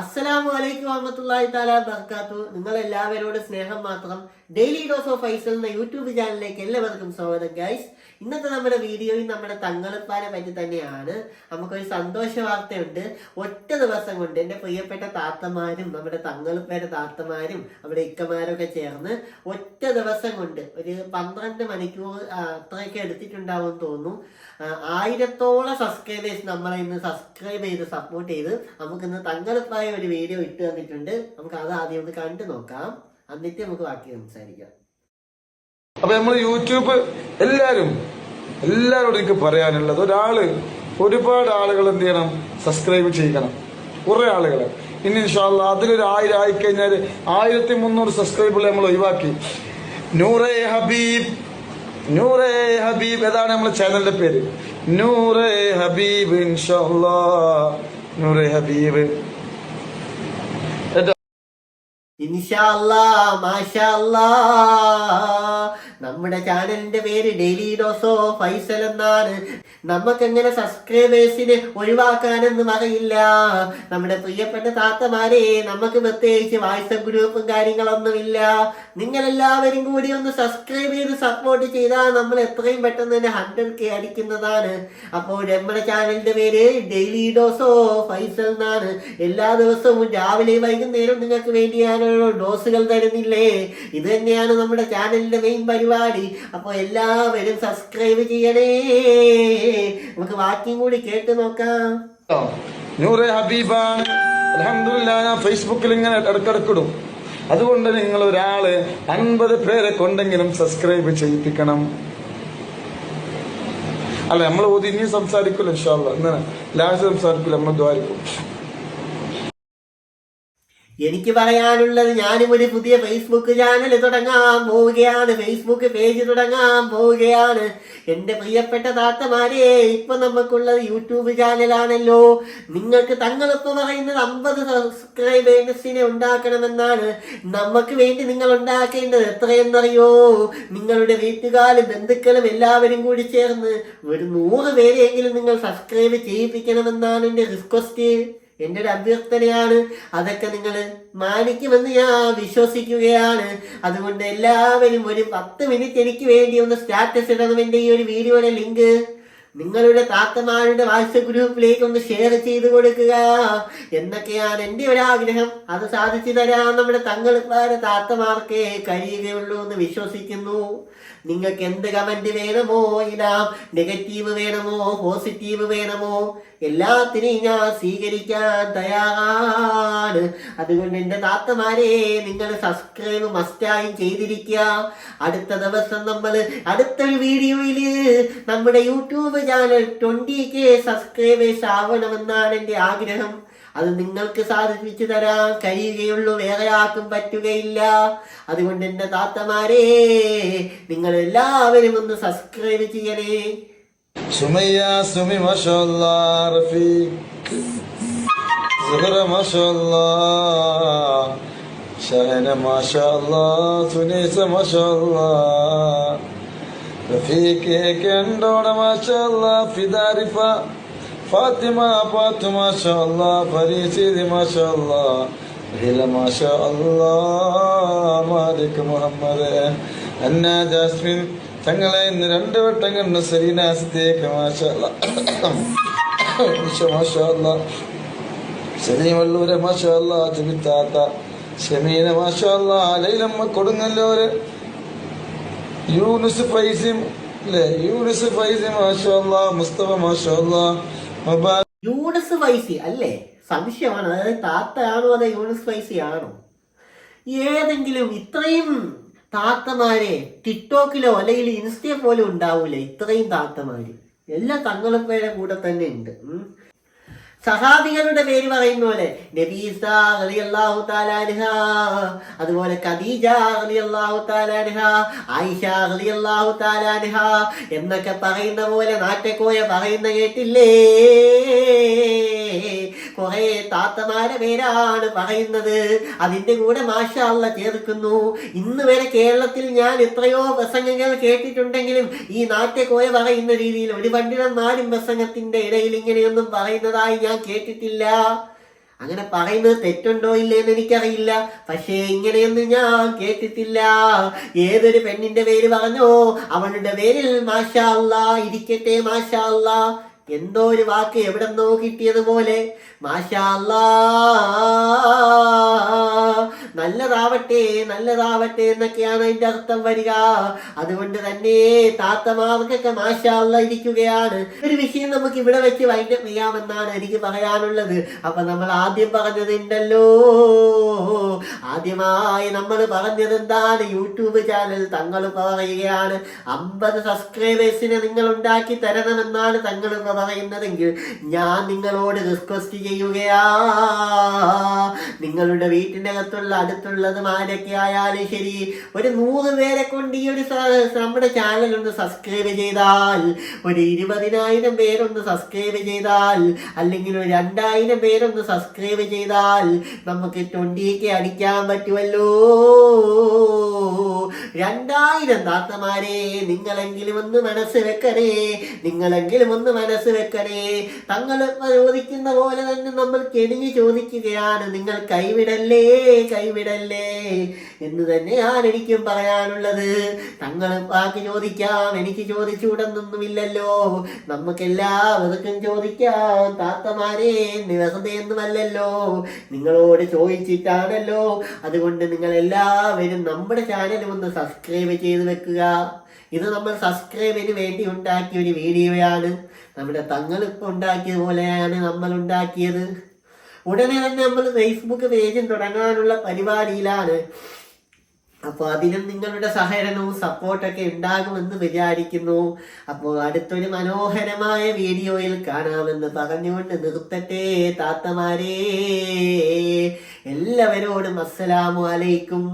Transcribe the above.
അസ്സലാമു അലൈക്കും വറഹമത്തുള്ളാഹി താല ബർക്കാത്തു നിങ്ങൾ എല്ലാവരോടും സ്നേഹം മാത്രം ഡെയിലി ഡോസ് ഓഫ് ഐസൽ എന്ന യൂട്യൂബ് ചാനലിലേക്ക് എല്ലാവർക്കും സ്വാഗതം ഗൈസ് ഇന്നത്തെ നമ്മുടെ വീഡിയോയിൽ നമ്മുടെ തങ്ങളിപ്പാനെ പറ്റി തന്നെയാണ്. നമുക്കൊരു സന്തോഷ വാർത്തയുണ്ട് ഒറ്റ ദിവസം കൊണ്ട് എന്റെ പ്രിയപ്പെട്ട താത്തമാരും നമ്മുടെ തങ്ങളിപ്പേരെ താത്തമാരും നമ്മുടെ ഇക്കമാരൊക്കെ ചേർന്ന് ഒറ്റ ദിവസം കൊണ്ട് ഒരു പന്ത്രണ്ട് മണിക്കൂർ അത്രയൊക്കെ എടുത്തിട്ടുണ്ടാവും തോന്നുന്നു. ആയിരത്തോളം സബ്സ്ക്രൈബേഴ്സ് നമ്മളെ ഇന്ന് സബ്സ്ക്രൈബ് ചെയ്ത് സപ്പോർട്ട് ചെയ്ത് നമുക്ക് ഇന്ന് തങ്ങളിപ്പായ ഒരു വീഡിയോ ഇട്ട് തന്നിട്ടുണ്ട്. നമുക്ക് അത് ആദ്യം ഒന്ന് കണ്ടു നോക്കാം. എന്നിട്ട് നമുക്ക് ബാക്കി സംസാരിക്കാം. അപ്പൊ നമ്മൾ യൂട്യൂബ് എല്ലാരും എല്ലാവരോടും എനിക്ക് പറയാനുള്ളത് ഒരാൾ ഒരുപാട് ആളുകൾ എന്ത് ചെയ്യണം? സബ്സ്ക്രൈബ് ചെയ്യണം. കുറെ ആളുകൾ ഇനി ഇൻഷാല്ല അതിലൊരു ആയിരം ആയിക്കഴിഞ്ഞാൽ ആയിരത്തി മുന്നൂറ് സബ്സ്ക്രൈബുകൾ നമ്മൾ ഒഴിവാക്കി. നൂറേ ഹബീബ്. നൂറേ ഹബീബ്. ഏതാണ് നമ്മളെ ചാനലിന്റെ പേര്? നൂറേ ഹബീബ് ഇൻഷാല്ലാ നൂറേ ഹബീബ്. ഇൻഷാ അല്ലാ, മാഷാ അല്ലാ. നമ്മുടെ ചാനലിന്റെ പേര് ഡെയിലി ഡോസോ ഫൈസൽ എന്നാണ്. നമുക്ക് എങ്ങനെ സബ്സ്ക്രൈബേഴ്സിന് ഒഴിവാക്കാനൊന്നും അറിയില്ല നമ്മുടെ പ്രിയപ്പെട്ട താത്തമാരെ നമുക്ക് പ്രത്യേകിച്ച് വാട്സപ്പ് ഗ്രൂപ്പും കാര്യങ്ങളൊന്നുമില്ല. നിങ്ങൾ എല്ലാവരും കൂടി ഒന്ന് സബ്സ്ക്രൈബ് ചെയ്ത് സപ്പോർട്ട് ചെയ്താൽ നമ്മൾ എത്രയും പെട്ടെന്ന് തന്നെ ഹൺഡ്രഡ് കെ അടിക്കുന്നതാണ്. അപ്പോൾ നമ്മുടെ ചാനലിന്റെ പേര് ഡെയിലി ഡോസോ ഫൈസൽ എന്നാണ്. എല്ലാ ദിവസവും രാവിലെ വൈകുന്നേരം നിങ്ങൾക്ക് വേണ്ടി ഞാനൊരു ഡോസുകൾ തരുന്നില്ലേ? ഇത് തന്നെയാണ് നമ്മുടെ ചാനലിന്റെ മെയിൻ പരിപാടി. അപ്പോൾ എല്ലാവരും സബ്സ്ക്രൈബ് ചെയ്യണേ. നമുക്ക് വാക്യം കൂടി കേട്ട് നോക്കാം. നൂറെ ഹബീബാണ് ഞാൻ ഫേസ്ബുക്കിൽ ഇങ്ങനെ ഇടക്കിടക്കിടും. അതുകൊണ്ട് നിങ്ങൾ ഒരാൾ അൻപത് പേരെ കൊണ്ടെങ്കിലും സബ്സ്ക്രൈബ് ചെയ്യിപ്പിക്കണം. അല്ല നമ്മൾ ഇനി സംസാരിക്കില്ല ഇൻഷാല്ല ഇന്ന് ലാസ്റ്റ് സംസാരിക്കില്ല നമ്മൾ ദ്വാരിക്കും. എനിക്ക് പറയാനുള്ളത് ഞാനും ഒരു പുതിയ ഫേസ്ബുക്ക് ചാനൽ തുടങ്ങാൻ പോവുകയാണ്. ഫേസ്ബുക്ക് പേജ് തുടങ്ങാൻ പോവുകയാണ്. എന്റെ പ്രിയപ്പെട്ട താത്തമാരെ ഇപ്പൊ നമുക്കുള്ളത് യൂട്യൂബ് ചാനലാണല്ലോ നിങ്ങൾക്ക് തങ്ങളിപ്പോ പറയുന്നത് അമ്പത് സബ്സ്ക്രൈബേഴ്സിനെ ഉണ്ടാക്കണമെന്നാണ്. നമുക്ക് വേണ്ടി നിങ്ങൾ ഉണ്ടാക്കേണ്ടത് എത്രയെന്നറിയോ? നിങ്ങളുടെ വീട്ടുകാരും ബന്ധുക്കളും എല്ലാവരും കൂടി ചേർന്ന് ഒരു നൂറ് പേരെയെങ്കിലും നിങ്ങൾ സബ്സ്ക്രൈബ് ചെയ്യിപ്പിക്കണമെന്നാണ് എന്റെ റിക്വസ്റ്റ് എന്റെ ഒരു അഭ്യർത്ഥനയാണ്. അതൊക്കെ നിങ്ങൾ മാനിക്കുമെന്ന് ഞാൻ വിശ്വസിക്കുകയാണ്. അതുകൊണ്ട് എല്ലാവരും ഒരു പത്ത് മിനിറ്റ് എനിക്ക് വേണ്ടി ഒന്ന് സ്റ്റാറ്റസ് ഇടണം എന്റെ ഈ ഒരു വീഡിയോയുടെ ലിങ്ക്. നിങ്ങളുടെ താത്തമാരുടെ വാട്സപ്പ് ഗ്രൂപ്പിലേക്ക് ഒന്ന് ഷെയർ ചെയ്ത് കൊടുക്കുക. എന്നൊക്കെയാണ് എന്റെ ആഗ്രഹം. അത് സാധിച്ചു തരാൻ നമ്മുടെ തങ്ങളിപ്പാര താത്തമാർക്കേ കഴിയുകയുള്ളൂ എന്ന് വിശ്വസിക്കുന്നു. നിങ്ങൾക്ക് എന്ത് കമന്റ് വേണമോ ഇടാം നെഗറ്റീവ് വേണമോ? പോസിറ്റീവ് വേണമോ? എല്ലാത്തിനെയും ഞാൻ സ്വീകരിക്കാൻ തയ്യാറാണ്. അതുകൊണ്ട് എന്റെ താത്തമാരെ നിങ്ങൾ സബ്സ്ക്രൈബ് മസ്റ്റായും ചെയ്തിരിക്കുക. അടുത്ത ദിവസം നമ്മൾ അടുത്തൊരു വീഡിയോയിൽ നമ്മുടെ YouTube channel twenty K subscribers ആവണമെന്നാണ് എന്റെ ആഗ്രഹം. അത് നിങ്ങൾക്ക് സാധിപ്പിച്ചു തരാൻ കഴിയുകയുള്ളൂ. വേറെ ആർക്കും പറ്റുകയില്ല. അതുകൊണ്ട് എന്റെ താത്തമാരെ നിങ്ങൾ എല്ലാവരും ഒന്ന് സബ്സ്ക്രൈബ് ചെയ്യണേ. സുമയ്യ സുമി മാഷാ റഫീഖ് ഫാത്തിമ പാത്തു മാഷാ ഫരീസിദ് മാഷാ ഹില മാഷാ മാലിക് മുഹമ്മദ്. അന്ന ജാസ്മിൻ തങ്ങളെ ഇന്ന് രണ്ട് വട്ടം കണ്ട സരീനാസത്തേക്ക് ശനിവള്ളൂരെ മാഷല്ല ജുബിത്താത്ത ഷമീന മാഷല്ല ലൈലമ്മ കൊടുങ്ങല്ലൂര്. യൂനുസ് ഫൈസിം അല്ലേ യൂനുസ് ഫൈസി മാഷല്ല മുസ്തഫ മാഷല്ല യൂണിസ് വൈസി അല്ലേ? സംശയമാണ്. അതായത് താത്തയാണോ അതെ യൂണസ് വൈസി ആണോ ഏതെങ്കിലും ഇത്രയും താത്തമാരെ ടിക്ടോക്കിലോ അല്ലെങ്കിൽ ഇൻസ്റ്റയെ പോലും ഉണ്ടാവൂല? ഇത്രയും താത്തമാര്. എല്ലാ തങ്ങളുപ്പേരെ കൂടെ തന്നെ ഉണ്ട്. സഹാബികളുടെ പേര് പറയുന്ന പോലെ നബീസ തആല അൻഹ അതുപോലെ ഖദീജ തആല അൻഹ ആയിഷ തആല അൻഹ എന്നൊക്കെ പറയുന്ന പോലെ നാറ്റക്കോയ പറയുന്ന കേട്ടില്ലേ? കുറെ താത്തമാരെ പേരാണ് പറയുന്നത്. അതിന്റെ കൂടെ മാഷാള്ള ചേർക്കുന്നു. ഇന്ന് വരെ കേരളത്തിൽ ഞാൻ എത്രയോ പ്രസംഗങ്ങൾ കേട്ടിട്ടുണ്ടെങ്കിലും ഈ നാട്യക്കോയ പറയുന്ന രീതിയിൽ ഒരു പണ്ഡിതന്മാരും പ്രസംഗത്തിന്റെ ഇടയിൽ ഇങ്ങനെയൊന്നും പറയുന്നതായി ഞാൻ കേട്ടിട്ടില്ല. അങ്ങനെ പറയുന്നത് തെറ്റുണ്ടോ ഇല്ലേന്ന് എനിക്കറിയില്ല. പക്ഷേ ഇങ്ങനെയൊന്നും ഞാൻ കേട്ടിട്ടില്ല. ഏതൊരു പെണ്ണിന്റെ പേര് പറഞ്ഞോ അവളുടെ പേരിൽ മാഷാ അല്ലാ ഇരിക്കട്ടെ മാഷാ അല്ലാ എന്തോ ഒരു വാക്ക് എവിടെന്നോ കിട്ടിയതുപോലെ. നല്ലതാവട്ടെ നല്ലതാവട്ടെ എന്നൊക്കെയാണ് അതിന്റെ അർത്ഥം വരിക. അതുകൊണ്ട് തന്നെ താത്തമാർക്കൊക്കെ മാഷാ അല്ലാ ഇരിക്കുകയാണ്. ഒരു വിഷയം നമുക്ക് ഇവിടെ വെച്ച് വൈൻഡപ്പ് ചെയ്യാമെന്നാണ് എനിക്ക് പറയാനുള്ളത്. അപ്പൊ നമ്മൾ ആദ്യം പറഞ്ഞതുണ്ടല്ലോ ആദ്യമായി നമ്മൾ പറഞ്ഞത് എന്താണ് യൂട്യൂബ് ചാനൽ തങ്ങൾ പറയുകയാണ് അമ്പത് സബ്സ്ക്രൈബേഴ്സിനെ നിങ്ങൾ ഉണ്ടാക്കി തരണമെന്നാണ് തങ്ങൾ പറയുന്നതെങ്കിൽ ഞാൻ നിങ്ങളോട് റിക്വസ്റ്റ് ചെയ്യുകയാ നിങ്ങളുടെ വീട്ടിന്റെ അകത്തുള്ള അടുത്തുള്ളതും ആരൊക്കെ ആയാലും ശരി ഒരു നൂറ് പേരെ കൊണ്ട് ഈ ഒരു നമ്മുടെ ചാനൽ ഒന്ന് സബ്സ്ക്രൈബ് ചെയ്താൽ ഒരു ഇരുപതിനായിരം പേരൊന്ന് സബ്സ്ക്രൈബ് ചെയ്താൽ അല്ലെങ്കിൽ ഒരു രണ്ടായിരം പേരൊന്ന് സബ്സ്ക്രൈബ് ചെയ്താൽ നമുക്ക് ട്വന്റി കെ അടിക്കാൻ പറ്റുമല്ലോ. രണ്ടായിരം താത്തമാരെ നിങ്ങളെങ്കിലും ഒന്ന് മനസ്സ് വെക്കണേ നിങ്ങളെങ്കിലും ഒന്ന് മനസ്സ് വെക്കണേ. തങ്ങൾ ചോദിക്കുന്ന പോലെ തന്നെ നമ്മൾ കെണിഞ്ഞ് ചോദിക്കുകയാണ് നിങ്ങൾ കൈവിടല്ലേ കൈവിടല്ലേ എന്ന് തന്നെയാണ് എനിക്കും പറയാനുള്ളത്. തങ്ങൾ ബാക്കി ചോദിക്കാം എനിക്ക് ചോദിച്ചുകൂടെന്നൊന്നുമില്ലല്ലോ. നമുക്കെല്ലാവർക്കും ചോദിക്കാം. താത്തമാരെ നിവസതയെന്നുമല്ലല്ലോ. നിങ്ങളോട് ചോദിച്ചിട്ടാണല്ലോ. അതുകൊണ്ട് നിങ്ങൾ എല്ലാവരും നമ്മുടെ ചാനൽ ഒന്ന് സബ്സ്ക്രൈബ് ചെയ്ത് വെക്കുക. ഇത് നമ്മൾ സബ്സ്ക്രൈബിന് വേണ്ടി ഉണ്ടാക്കിയ ഒരു വീഡിയോയാണ്. നമ്മുടെ തങ്ങൾ ഇപ്പോൾ ഉണ്ടാക്കിയത് പോലെയാണ് നമ്മൾ ഉണ്ടാക്കിയത്. ഉടനെ തന്നെ നമ്മൾ ഫേസ്ബുക്ക് പേജും തുടങ്ങാനുള്ള പരിപാടിയിലാണ്. അപ്പോൾ അതിനും നിങ്ങളുടെ സഹകരണവും സപ്പോർട്ടൊക്കെ ഉണ്ടാകുമെന്ന് വിചാരിക്കുന്നു. അപ്പോൾ അടുത്തൊരു മനോഹരമായ വീഡിയോയിൽ കാണാമെന്ന് പറഞ്ഞുകൊണ്ട് നിർത്തട്ടെ താത്തമാരേ. എല്ലാവരോടും അസ്സലാമു അലൈക്കും.